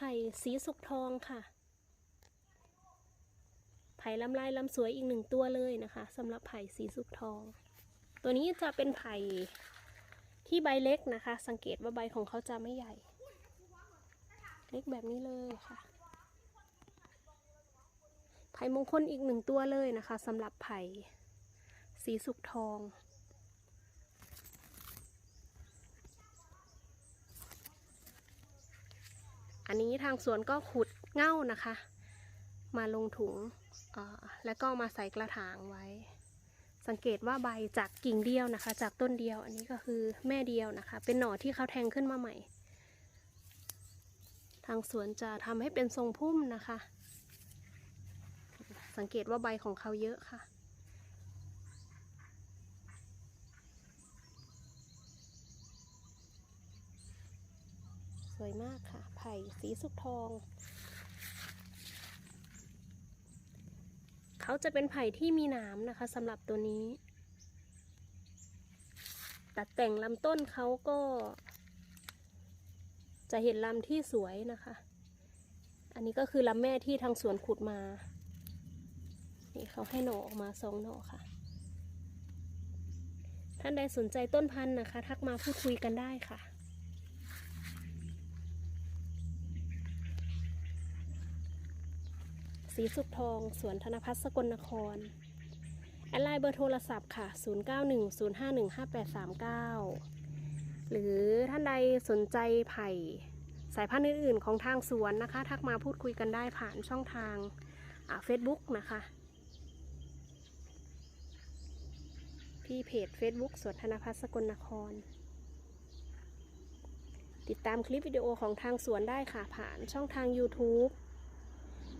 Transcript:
ไผ่สีสุกทองค่ะ ไผ่ลำลายลำสวยอีกหนึ่งตัวเลยนะคะสำหรับไผ่สีสุกทอง ตัวนี้จะเป็นไผ่ที่ใบเล็กนะคะ สังเกตว่าใบของเขาจะไม่ใหญ่ เล็กแบบนี้เลยค่ะ ไผ่มงคลอีกหนึ่งตัวเลยนะคะสำหรับไผ่สีสุกทอง อันนี้ทางสวนก็ขุดเง่านะคะ มาลงถุงแล้วก็มาใส่กระถางไว้ สังเกตว่าใบจากกิ่งเดียวนะคะ จากต้นเดียว อันนี้ก็คือแม่เดียวนะคะ เป็นหน่อที่เขาแทงขึ้นมาใหม่ ทางสวนจะทำให้เป็นทรงพุ่มนะคะ สังเกตว่าใบของเขาเยอะค่ะ สวยมากค่ะ ไผ่สีสุกทอง เขาจะเป็นไผ่ที่มีหนามนะคะสำหรับตัวนี้ ตัดแต่งลำต้นเขาก็ จะเห็นลำที่สวยนะคะ อันนี้ก็คือลำแม่ที่ทางสวนขุดมา นี่เขาให้หน่อออกมาสองหน่อค่ะท่านใดสนใจต้นพันธุ์นะคะ ทักมาพูดคุยกันได้ค่ะ สีสุกทอง สวนธนพัฒน์สกลนคร แอดไลน์เบอร์โทรศัพท์ค่ะ 0910515839 หรือท่านใดสนใจไผ่สายพันธุ์อื่นๆ ของทางสวนนะคะ ทักมาพูดคุยกันได้ผ่านช่องทางเฟซบุ๊กนะคะ ที่เพจ Facebook สวนธนพัฒน์สกลนคร ติดตามคลิปวิดีโอของทางสวนได้ค่ะผ่านช่องทาง YouTube